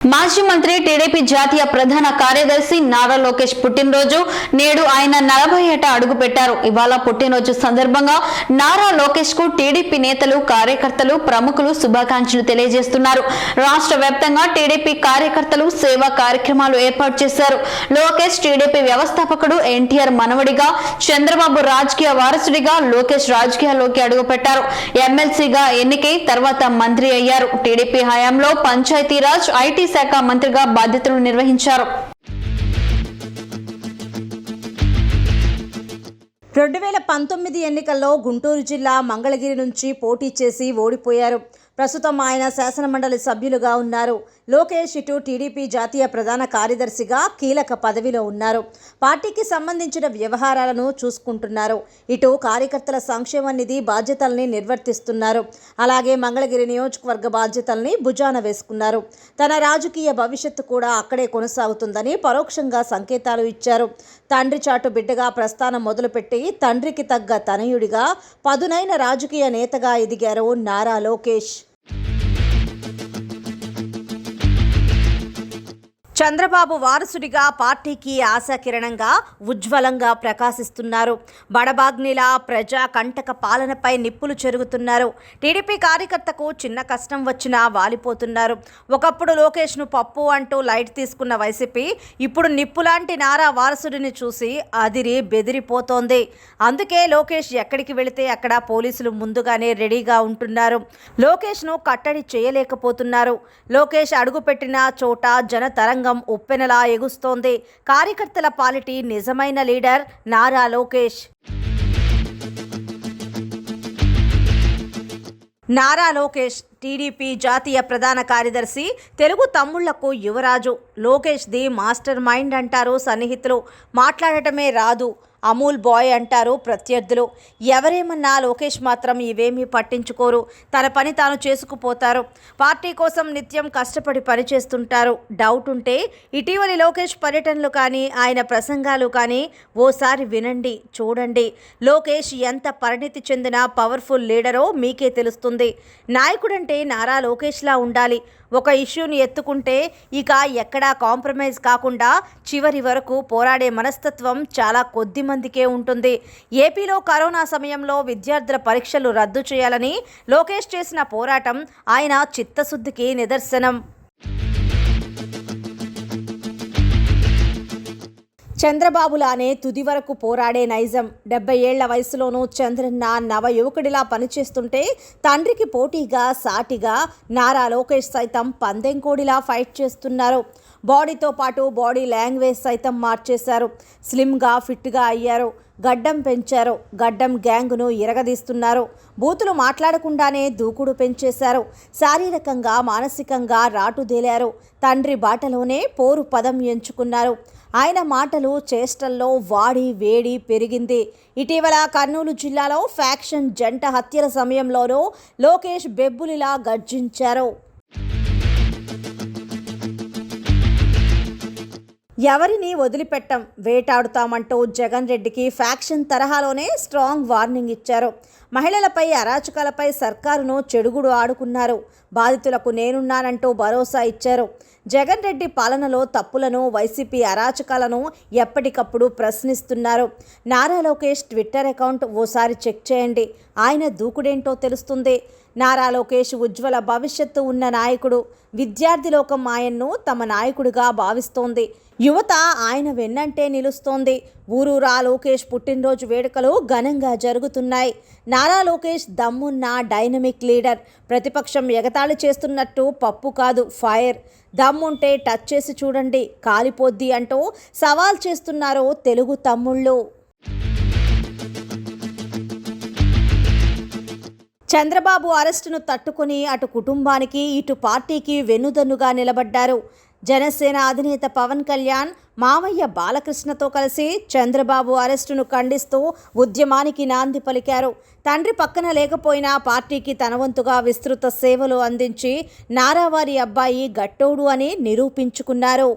మాజీ మంత్రి టీడీపీ జాతీయ ప్రధాన కార్యదర్శి నారా లోకేష్ పుట్టినరోజు నేడు ఆయన నలభై ఏట అడుగు పెట్టారు. ఇవాళ పుట్టినరోజు సందర్భంగా నారా లోకేష్కు టీడీపీ నేతలు కార్యకర్తలు ప్రముఖులు శుభాకాంక్షలు తెలియజేస్తున్నారు. రాష్ట్ర వ్యాప్తంగా టీడీపీ కార్యకర్తలు సేవా కార్యక్రమాలు ఏర్పాటు చేశారు. లోకేష్ టీడీపీ వ్యవస్థాపకుడు ఎన్టీఆర్ మనవడిగా చంద్రబాబు రాజకీయ వారసుడిగా లోకేష్ రాజకీయాల్లోకి అడుగుపెట్టారు ఎమ్మెల్సీగా ఎన్నికై తర్వాత మంత్రి అయ్యారు. టీడీపీ హయాంలో పంచాయతీరాజ్ ఐటీ శాఖ మంత్రిగా బాధ్యతలు నిర్వహించారు. రెండు వేల పంతొమ్మిది ఎన్నికల్లో గుంటూరు జిల్లా మంగళగిరి నుంచి పోటీ చేసి ఓడిపోయారు. ప్రస్తుతం ఆయన శాసనమండలి సభ్యులుగా ఉన్నారు. లోకేష్ ఇటు టీడీపీ జాతీయ ప్రధాన కార్యదర్శిగా కీలక పదవిలో ఉన్నారు. పార్టీకి సంబంధించిన వ్యవహారాలను చూసుకుంటున్నారు. ఇటు కార్యకర్తల సంక్షేమ నిధి బాధ్యతల్ని నిర్వర్తిస్తున్నారు. అలాగే మంగళగిరి నియోజకవర్గ బాధ్యతల్ని భుజాన వేసుకున్నారు. తన రాజకీయ భవిష్యత్తు కూడా అక్కడే కొనసాగుతుందని పరోక్షంగా సంకేతాలు ఇచ్చారు. తండ్రి చాటు బిడ్డగా ప్రస్థానం మొదలుపెట్టి తండ్రికి తగ్గ తనయుడిగా పదునైన రాజకీయ నేతగా ఎదిగారు నారా లోకేష్. చంద్రబాబు వారసుడిగా పార్టీకి ఆశాకిరణంగా ఉజ్వలంగా ప్రకాశిస్తున్నారు. బడబాగ్నిలా ప్రజా కంటక పాలనపై నిప్పులు చెరుగుతున్నారు. టీడీపీ కార్యకర్తకు చిన్న కష్టం వచ్చినా వాలిపోతున్నారు. ఒకప్పుడు లోకేష్ను పప్పు అంటూ లైట్ తీసుకున్న వైసీపీ ఇప్పుడు నిప్పులాంటి నారా వారసుడిని చూసి అదిరి బెదిరిపోతోంది. అందుకే లోకేష్ ఎక్కడికి వెళితే అక్కడ పోలీసులు ముందుగానే రెడీగా ఉంటున్నారు. లోకేష్ను కట్టడి చేయలేకపోతున్నారు. లోకేష్ అడుగుపెట్టిన చోట జనతరంగం ఉప్పెనలా ఎగుస్తోంది. కార్యకర్తల పాలిటి నిజమైన లీడర్ నారా లోకేష్. నారా లోకేష్ టీడీపీ జాతీయ ప్రధాన కార్యదర్శి తెలుగు తమ్ముళ్ళకు యువరాజు. లోకేష్ ది మాస్టర్ మైండ్ అంటారు సన్నిహితులు. మాట్లాడటమే రాదు. అమూల్ బాయ్ అంటారు ప్రత్యర్థులు. ఎవరేమన్నా లోకేష్ మాత్రం ఇవేమీ పట్టించుకోరు. తన పని తాను చేసుకుపోతారు. పార్టీ కోసం నిత్యం కష్టపడి పనిచేస్తుంటారు. డౌట్ ఉంటే ఇటీవలి లోకేష్ పర్యటనలు కానీ ఆయన ప్రసంగాలు కానీ ఓసారి వినండి చూడండి. లోకేష్ ఎంత పరిణితి చెందిన పవర్ఫుల్ లీడరో మీకే తెలుస్తుంది. నాయకుడంటే నారా లోకేష్లా ఉండాలి. ఒక ఇష్యూని ఎత్తుకుంటే ఇక ఎక్కడా కాంప్రమైజ్ కాకుండా చివరి వరకు పోరాడే మనస్తత్వం చాలా కొద్ది మందికే ఉంటుంది. ఏపీలో కరోనా సమయంలో విద్యార్థుల పరీక్షలు రద్దు చేయాలని లోకేష్ చేసిన పోరాటం ఆయన చిత్తశుద్ధికి నిదర్శనం. చంద్రబాబులానే తుది వరకు పోరాడే నైజం. డెబ్బై ఏళ్ళ వయసులోనూ చంద్రన్న నవ యువకుడిలా పనిచేస్తుంటే తండ్రికి పోటీగా సాటిగా నారా లోకేష్ సైతం పందెంకోడిలా ఫైట్ చేస్తున్నారు. బాడీతో పాటు బాడీ లాంగ్వేజ్ సైతం మార్చేశారు. స్లిమ్గా ఫిట్గా అయ్యారు. గడ్డం పెంచారు. గడ్డం గ్యాంగ్ను ఇరగదీస్తున్నారు. బూతులు మాట్లాడకుండానే దూకుడు పెంచేశారు. శారీరకంగా మానసికంగా రాటుదేలారు తండ్రి బాటలోనే పోరు పదం ఎంచుకున్నారు. ఆయన మాటలు చేష్టల్లో వాడి వేడి పెరిగింది. ఇటీవల కర్నూలు జిల్లాలో ఫ్యాక్షన్ జంట హత్యల సమయంలోనూ లోకేష్ బెబ్బులిలా గర్జించారు. ఎవరిని వదిలిపెట్టం? వేటాడుతామంటూ జగన్ రెడ్డికి ఫ్యాక్షన్ తరహాలోనే స్ట్రాంగ్ వార్నింగ్ ఇచ్చారు. మహిళలపై అరాచకాలపై సర్కారును చెడుగుడు ఆడుకున్నారు. బాధితులకు నేనున్నానంటూ భరోసా ఇచ్చారు. జగన్ రెడ్డి పాలనలో తప్పులను వైసీపీ అరాచకాలను ఎప్పటికప్పుడు ప్రశ్నిస్తున్నారు. నారా లోకేష్ ట్విట్టర్ అకౌంట్ ఓసారి చెక్ చేయండి. ఆయన దూకుడేంటో తెలుస్తుంది. నారా లోకేష్ ఉజ్వల భవిష్యత్తు ఉన్న నాయకుడు. విద్యార్థి లోకం ఆయన్ను తమ నాయకుడిగా భావిస్తోంది. యువత ఆయన వెన్నంటే నిలుస్తోంది. ఊరూరా లోకేష్ పుట్టినరోజు వేడుకలు ఘనంగా జరుగుతున్నాయి. నారా లోకేష్ దమ్మున్న డైనమిక్ లీడర్. ప్రతిపక్షం ఎగతాళి చేస్తున్నట్టు పప్పు కాదు ఫైర్. దమ్ముంటే టచ్ చేసి చూడండి కాలిపోద్ది అంటూ సవాల్ చేస్తున్నారు తెలుగు తమ్ముళ్ళు. చంద్రబాబు అరెస్టును తట్టుకుని అటు కుటుంబానికి ఇటు పార్టీకి వెన్నుదన్నుగా నిలబడ్డారు. జనసేన అధినేత పవన్ కళ్యాణ్ మావయ్య బాలకృష్ణతో కలిసి చంద్రబాబు అరెస్టును ఖండిస్తూ ఉద్యమానికి నాంది పలికారు. తండ్రి పక్కన లేకపోయినా పార్టీకి తనవంతుగా విస్తృత సేవలు అందించి నారావారి అబ్బాయి గట్టోడు అని నిరూపించుకున్నారు.